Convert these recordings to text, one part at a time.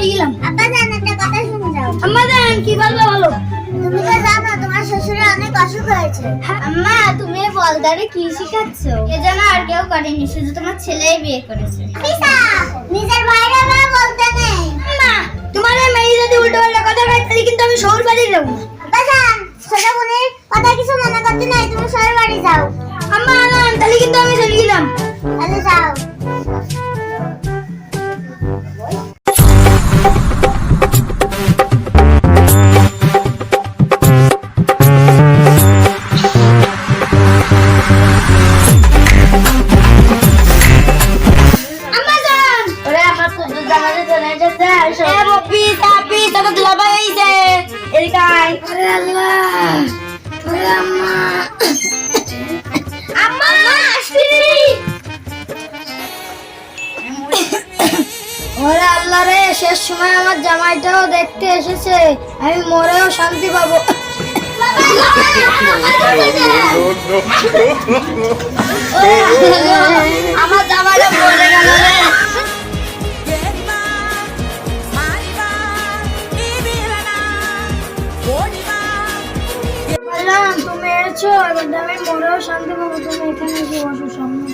চলে গেলাম। আব্বা জান একটা কথা শুনে যাও। আম্মা জান কি বলব বলো? তুমি তো জানো তোমার শ্বশুরের অনেক অসুখ হয়েছে। আম্মা তুমি এই বলদারে কি শিখাচ্ছ? এ যেন আর কেউ করেনি শুধু তোমার ছেলেই বিয়ে করেছে। নিজের ভাইরা না বলতে নেই। আম্মা তোমার মেয়ে যদি উল্টো পাল্টা কথা কয় তাহলে কিন্তু আমি শহর বাড়ি যাব আব্বা জান ছোট বোনের কথা কিছু মনে করতে নাই তুমি শহর বাড়ি যাও। আম্মা না তাহলে কিন্তু আমি চলে গেলাম। তাহলে যাও। আসো এ বপি তাপি তোকে দুলাভাই আইছে এদিকে আয় আরে আল্লাহ ওরে আম্মা আম্মা আসছি ওরে আল্লাহ রে শেষ সময় আমার জামাইটাও দেখতে এসেছে আমি মরেও শান্তি পাবো আমার আমি মরেও শান্তি পাবো তুমি এখানে এসে বসো সামনে।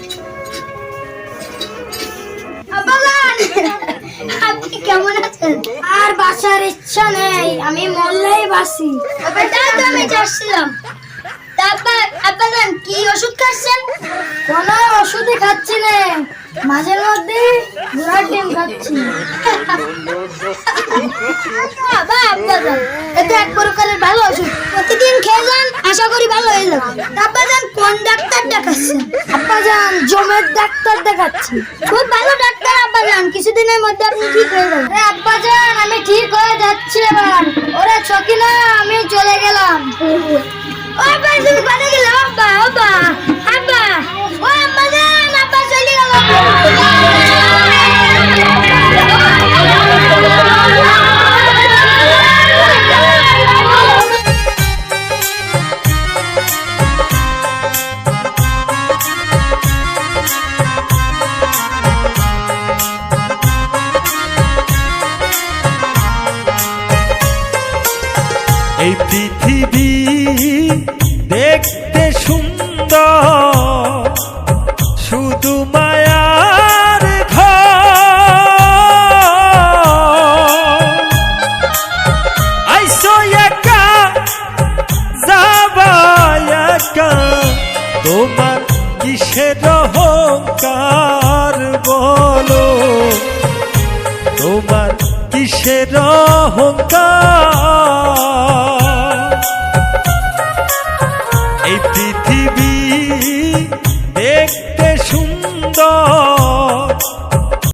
আপনি কেমন আছেন? আর বাসার ইচ্ছা নেই আমি মরলেই বাসি আমি যাচ্ছিলাম। কি ওষুধ খাচ্ছেন? কোন ওষুধই খাচ্ছি না। মাঝে মধ্যে ঘোড়ার ডিম খাচ্ছি। বাবা এটা এক প্রকারের ভালো ওষুধ। প্রতিদিন খেয়ে যান, আশা করি ভালো হয়ে যাবে। আব্বাজান কোন ডাক্তার দেখাচ্ছেন আব্বাজান জমের ডাক্তার দেখাচ্ছি। খুব ভালো ডাক্তার আব্বাজান কিছুদিনের মধ্যে আপনি ঠিক হয়ে যাবেন। আব্বাজান আমি ঠিক হয়ে যাচ্ছি এবার। ওরা ছকি না আমি চলে গেলাম। ওই তুমি এই পৃথিবী দেখতে সুন্দর। শুধু মায়ার ঘর। আইসো একা, যাবা একা। তোমার কিসের অহংকার বলো? তোমার কিসের অহংকার? পৃথিবী